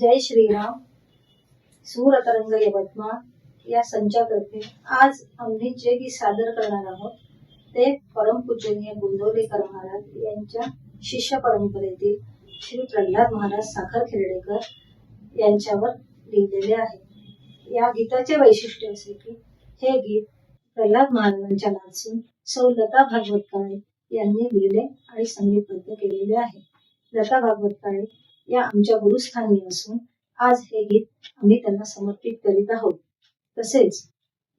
जय श्रीराम. सूरतरंग यवतमाळ. या संचातर्फे आज आम्ही जे गीत सादर करणार आहोत ते परमपूजनीय गोंदवलेकर महाराज यांच्या शिष्य परंपरेतील श्री प्रल्हाद महाराज साखर खिरडेकर यांच्यावर लिहिलेले आहे. या गीताचे वैशिष्ट्य असे की हे गीत प्रल्हाद महाराजांच्या नाचून सौ लता भागवत काळे यांनी लिहिले आणि संगीतबद्ध केलेले आहे. लता भागवत काळे या आमच्या गुरुस्थानी असून आज हे गीत आम्ही त्यांना समर्पित करीत आहोत. तसेच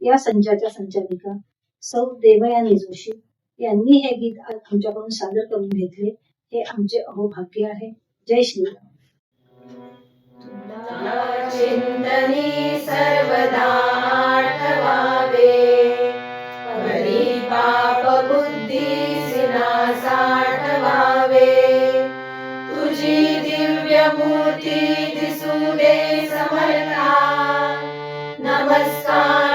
या संचाच्या संचालिका सौ देवयानी जोशी यांनी हे गीत आज आमच्याकडून सादर करून घेतले. हे आमचे अहोभाग्य आहे. जय श्रीराम. मूर्ती दिसू दे समर्था. नमस्कार.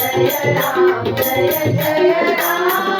जय राम जय जय राम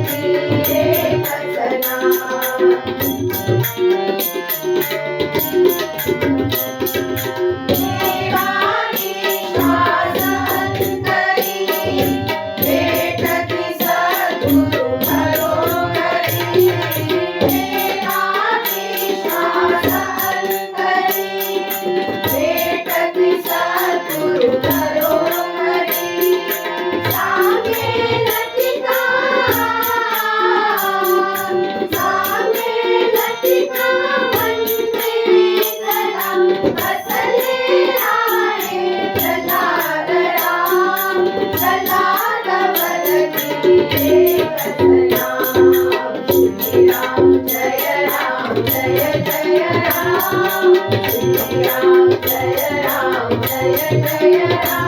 Jaya